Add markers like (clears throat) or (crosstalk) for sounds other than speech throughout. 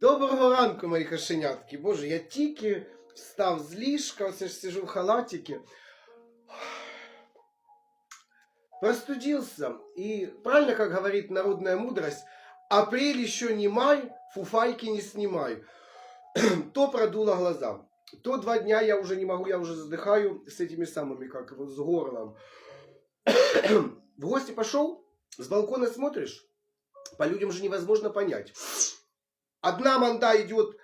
Доброго ранку, мої кошенятки. Боже, я тільки встав з ліжка, оце ж сижу в халатике. Простудился. И правильно, как говорит народная мудрость, апрель еще не май, фуфайки не снимай. (clears throat) То продуло глаза. То два дня я уже не могу, я уже задыхаю с этими самыми, как его, с горлом. (clears throat) В гости пошел, с балкона смотришь, по людям же невозможно понять. Одна манда идет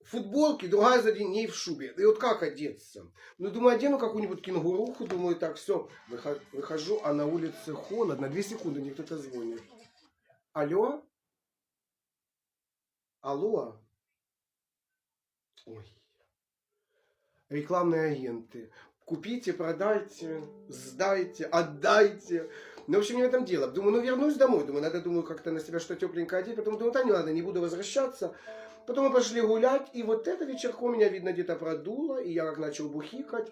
в футболке, другая за ней в шубе. И вот как одеться? Ну, думаю, одену какую-нибудь кенгуруху, думаю, так, все, выхожу, а на улице холодно. Две секунды, мне кто-то звонит. Алло? Алло? Ой. Рекламные агенты. Купите, продайте, сдайте, отдайте. Ну, в общем, не в этом дело. Думаю, ну, вернусь домой. Думаю, надо, думаю, как-то на себя что тепленькое одеть. Потом думаю, да не ладно, не буду возвращаться. Потом мы пошли гулять, и вот это вечерком меня, видно, где-то продуло, и я как начал бухикать.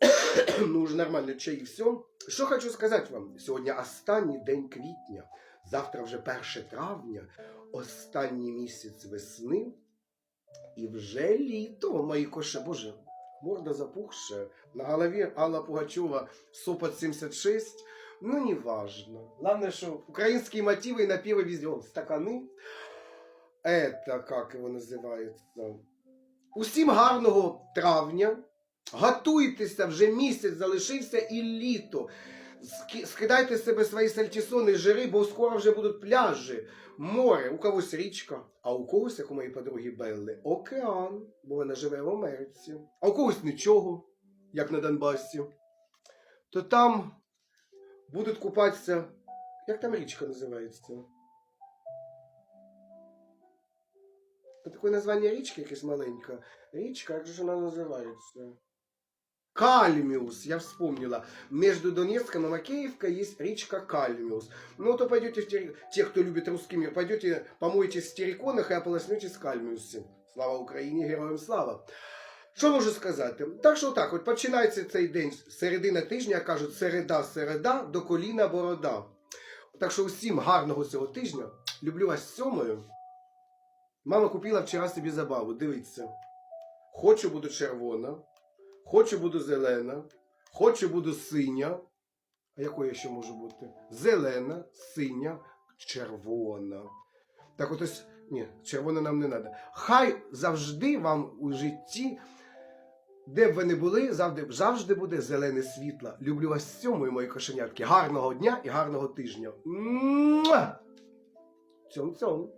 (coughs) ну, уже нормально, чай и все. Що хочу сказати вам? Сьогодні останній день квітня, завтра вже 1 травня, останній місяць весни, і вже літо, мої коше, боже, морда запухша, на голові Алла Пугачева Сопот 76, ну, не важно. Главное, что украинские мотивы и напевы везде. Вон, стаканы. Это, как его називається? Усім гарного травня. Готуйтеся, вже місяць залишився і літо. Ски- Скидайте з себе свої сальтісони, жири, бо скоро вже будуть пляжі, море, у когось річка, а у когось, як у моєї подруги Белли, океан, бо вона живе в Америці, а у когось нічого, як на Донбасі. То там будуть купатися. Як там річка називається? Таке названня річки якесь маленьке. Річка, як же вона називається? Кальмиус, я вспомнила. Между Донецком и Макеевкой есть речка Кальмиус. Ну, то пойдете, в тери- те, кто любит русский мир, пойдете, помоетесь в терриконах и ополоснетесь в Кальмиусі. Слава Україні, героям слава! Що можу сказати? Так що так, от починається цей день, середина тижня, кажуть, середа, середа, до коліна борода. Так що усім гарного цього тижня. Люблю вас сьомою. Мама купила вчора собі забаву, дивіться. Хочу буду червона, хочу буду зелена, хочу буду синя. А якою ще можу бути? Зелена, синя, червона. Так от ось, ні, червона нам не треба. Хай завжди вам у житті, де б ви не були, завжди, завжди буде зелене світло. Люблю вас сьомою, мої кошенятки. Гарного дня і гарного тижня. Цьом-цьом.